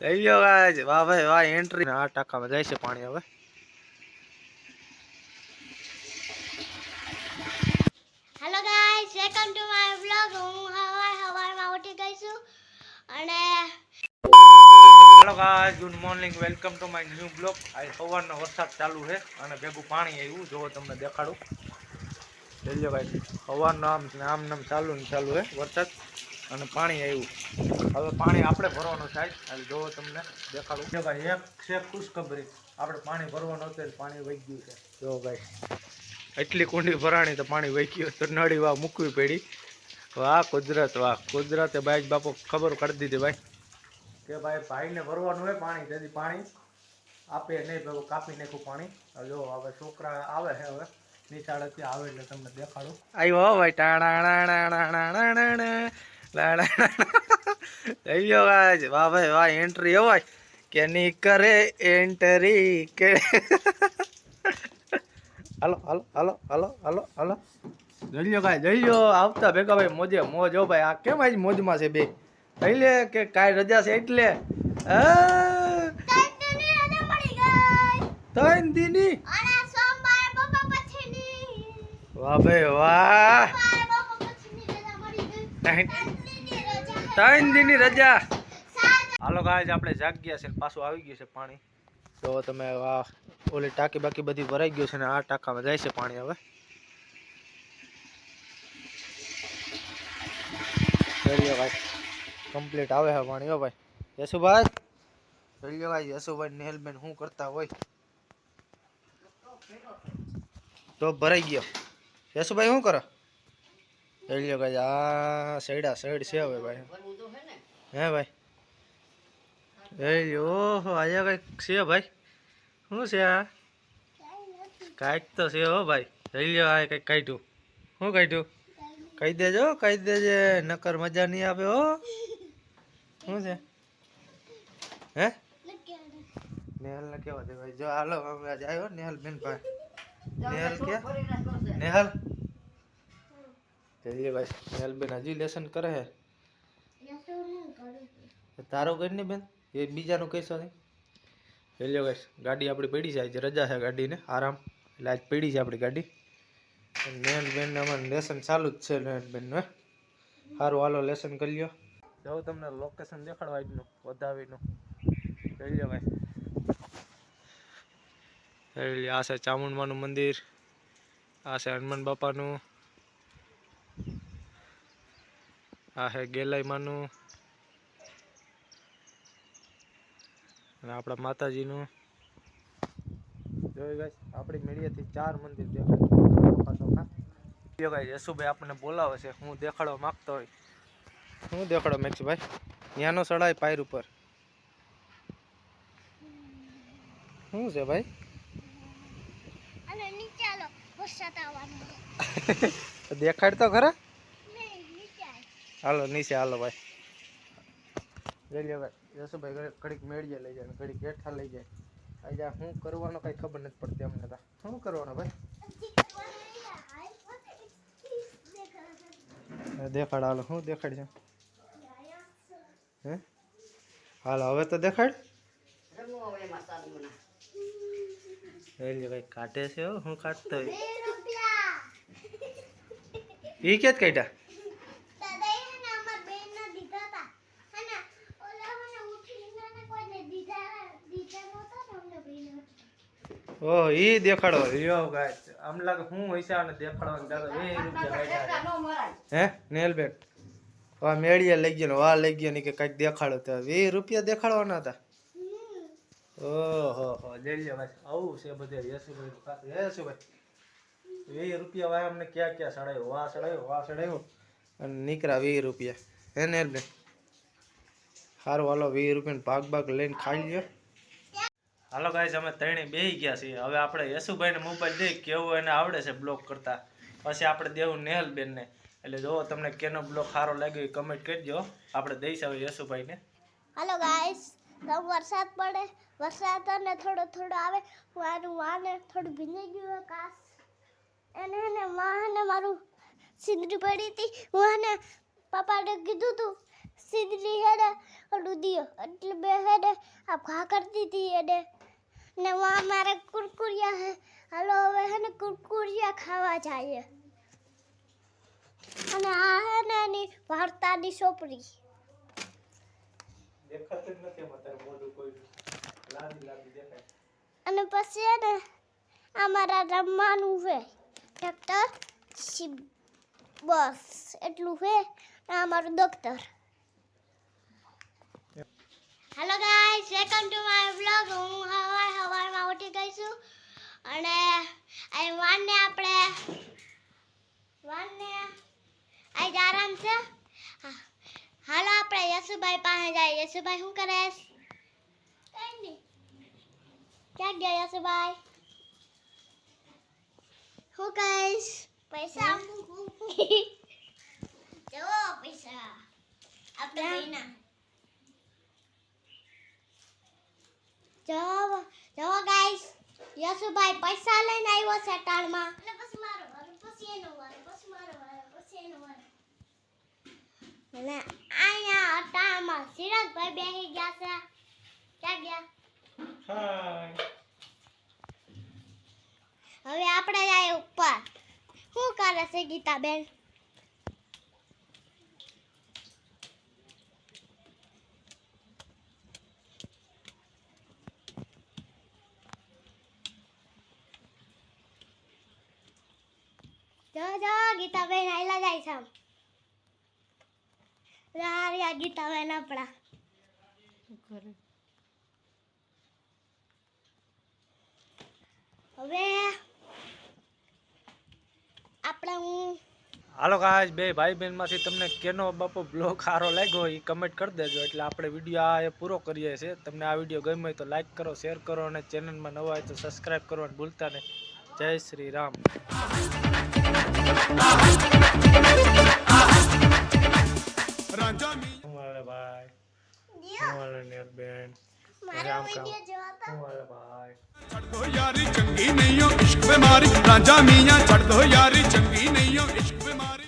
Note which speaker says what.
Speaker 1: થઈ ભાઈ વાહ પાણી હવે
Speaker 2: હેલો ગાઈસ હું હવાર હવારમાં ઉઠી ગઈ છું અને
Speaker 1: good morning welcome to my new blog આ સવારનો વરસાદ ચાલુ છે અને ભેગું પાણી આવ્યું. જો તમને દેખાડું. લો ભાઈ. હવાનું આમ આમ નામ ચાલુ ને ચાલુ હે વરસાદ અને પાણી આવ્યું હવે પાણી આપણે ભરવાનું થાય એટલે જોવો તમને દેખાડું. જો ભાઈ એક છે ખુશખબરી. આપણે પાણી ભરવાનું હતું એટલે પાણી વહી ગયું છે. જો ભાઈ એટલી કુંડી ભરાણી તો પાણી વહી ગયું તો નળી વાહ મૂકવી પડી. વાહ કુદરત વાહ. કુદરતે ભાઈ બાપો ખબર કરી દીધી ભાઈ. કે ભાઈ ભાઈને ભરવાનું હોય પાણી તેથી પાણી આપે નહીં ભેગું કાપી નાખ્યું પાણી. જો હવે છોકરા આવે છે હવે. નિશાળેથી આવે એટલે તમને દેખાડું. આવ્યો ભાઈ વાહ ભાઈ વાહ એન્ટ્રી હોય કે ની કરે એન્ટ્રી કે હાલો હાલો હાલો હાલો હાલો હાલો. જઈ લો કાંઈ જઈ આવતા ભેગા ભાઈ મોજે મોજ હો ભાઈ. આ કેમ આજ મોજમાં છે બે? થઈ લે કે કાંઈ રજા છે એટલે.
Speaker 2: ગઈ.
Speaker 1: ત્રણ દીની વાહ ભાઈ, વાહ. ત્રણ
Speaker 2: તંદની રજા.
Speaker 1: હાલો ગાય આપણે જાગ્યા છે પાછું આવી ગયું છે પાણી. તો તમે આ ઓલી ટાંકી બાકી બધી ભરાઈ ગયું છે ને આ ટાંકામાં જાય છે પાણી હવે. ભાઈ કમ્પ્લીટ આવે છે પાણી હો ભાઈ. યશુભાઈ? જોઈ ભાઈ, યશુભાઈ નેહલબેન શું કરતા હોય? તો ભરાઈ ગયો. યશુભાઈ શું કરો? લ્યો ભાઈ આ સૈડા સૈડ છે હવે ભાઈ. હે ભાઈ? એ ઓહો આજે કંઈક છે ભાઈ. શું છે આ? કાંઈક તો છે હો ભાઈ. લ્યો આ કંઈક કાઢ્યું. શું કાઢ્યું? કહી દેજો કહી દેજે નકર મજા નહીં આવે હો. શું છે? હે? નેહલ ને કેવા દે ભાઈ? જો હાલો અમે આજે આવ્યો નેહલ બેન ભાઈ નેહલ કે? નેહલ? જઈએ ભાઈ નેહલ બેન હજી લેસન કરે છે? તારો કરીને બેન, એ બીજાનું કહેશો નહીં હેલ્યો ગાઈસ ગાડી આપણી પડી છે આજે રજા છે ગાડીને, આરામ. એટલે આજ પડી છે આપણી ગાડી. નેહલ બેન અમારે લેસન ચાલુ જ છે નેહલ બેન હે. સારું હાલો લેસન કરી લ્યો. જાઉં તમને લોકેશન દેખાડવા આજનું વધાવીનું. જોઈ લ્યો ભાઈ આ છે ચામુંડમાનું મંદિર. આ છે હનુમાન બાપાનું. આ છે ગેલાઈમાનું. અને આપણા માતાજીનું. જોયું ગાઈસ આપણી મેળિયાથી ચાર મંદિર દેખાય. ચોખા યશુભાઈ આપણને બોલાવે છે. હું દેખાડવા માંગતો હોય. હું દેખાડો મેક્ષભાઈ ત્યાંનો સડાય પાયર ઉપર. શું છે, ભાઈ
Speaker 2: અને નીચે આલો વરસાદ આવવાનો
Speaker 1: દેખાડ તો ખરા?
Speaker 2: નહીં નીચે આય.
Speaker 1: હાલો નીચે હાલો ભાઈ. લઈ લ્યો ભાઈ. યશુભાઈ ઘડીક- ઘડીક મેળીએ લઈ જાય ને ઘડીક હેઠા લઈ જાય. આજે શું કરવાનો કઈ ખબર નથી પડતી અમને તો. શું કરવાનો ભાઈ? દેખાડ હાલો શું દેખાડ છે. હે હાલો હવે તો દેખાડ. એ લ્યો ભાઈ કાટે છે હો
Speaker 2: રૂપિયા.
Speaker 1: એ ક્યાં કાઢ્યા?
Speaker 2: ને ને ને ને ને
Speaker 1: ઓહ ઈ દેખાડો. લ્યો ગાય આમ લાગે હું હૈસા અને દેખાડવાનું દાદા બે રૂપિયા હે નેલબેન? વા મેળિયા લઈ ગયો ને વા લઈ ગયો ને કે કંઈક દેખાડો તો. વીસ રૂપિયા દેખાડવાના હતા. ઓહો લઈ લ્યો ભાઈ. આવું છે બધે યશુભાઈ યશુભાઈ વીસ રૂપિયા વાય અમને ક્યાં ક્યાં સડાયો? વા સડાયો વા સડાયો. અને નીકળ્યા વીસ રૂપિયા. હે નેલબેન સારું હાલો, વીસ રૂપિયાનો ભાગ ભાગ લઈને ખાઈ લ્યો. હાલો ગાઈઝ અમે ત્રણે બેહી ગયા છીએ. હવે આપણે યશુભાઈને મોબાઈલ દઈ, કેવું એને આવડે છે બ્લોક કરતા. પછી આપણે દેવું નેહલબેનને. એટલે જો તમને કેનો બ્લોક સારો લાગ્યો કમેન્ટ કરજો. આપણે દઈશ હવે યશુભાઈને.
Speaker 2: હેલો ગાઈસ તો વરસાદ પડે, વરસાદ અને થોડો થોડો આવે. મારું વાને થોડું ભીંજાઈ ગયું કાશ એને ને માં મારું સિંદરી પડી હતી. એને પપ્પાને કીધું તું સિંદરી હેડે ને દિયો એટલે બે હેડે આ ઘા કરતી હતી એને. ને વहाँ મારે કુરકુરિયા હે. હાલો, હવે હે ને કુરકુરિયા ખાવા જઈએ. અને આ હે ને એની વાર્તાની સોપડી.
Speaker 1: દેખાતું જ નથી એમાં તારું મોઢું કોઈ લાદી લાદી દેખાય.
Speaker 2: અને પછી એને ને આ મારા રમવાનું છે. ટ્રેક્ટર બસ એટલું છે અમારું દફતર hello guys welcome to my blog હું હવાર હવારમાં ઉઠી ગઈ છું અને આ વાનને આપણે વાનને આજ આરામ છે હા. હાલો આપણે યશુભાઈ પાસે જાય યશુભાઈ શું કરે કઈ નહીં ક્યાં ગયા યશુભાઈ શું કહીશ પૈસા જો પૈસા આપણે ભાઈના જવો જવો ગાઈસ યશુભાઈ પૈસા લઈને આવ્યો છે ટાળમાં એટલે પછી મારો વારો પછી એનો વારો પછી મારો વારો પછી એનો વારો અને અહીંયા અટાળમાં સિરાજભાઈ બેસી ગયા છે. ક્યાં ગયા?
Speaker 1: હાય.
Speaker 2: હવે આપણે જાય ઉપર. શું કરે છે ગીતાબેન? જો જો ગીતાબેન આયલા જાય છે આમ. ગીતા ગીતાબેન આપણા હવે આપણે હું
Speaker 1: હાલો ગાઈસ બે ભાઈ બહેનમાંથી તમને કેનો બાપો બ્લોગ સારો લાગ્યો એ કમેન્ટ કરી દેજો. એટલે આપણે વીડિયો આ પૂરો કરીએ છીએ. તમને આ વીડિયો ગમ્યો હોય તો લાઈક કરો શેર કરો અને ચેનલમાં નવા હોય તો સબસ્ક્રાઈબ કરવાનું ભૂલતા નહીં. જય શ્રી રામ. વાલા ને બેન
Speaker 2: મારો વિડિયો
Speaker 1: જોતા વાલા ભાઈ
Speaker 3: છડ દો યારી ચંગી નહીં ઓ ઇશ્ક પે મારી રાજા મિયાં છડ દો યારી ચંગી નહીં ઓ ઇશ્ક પે મારી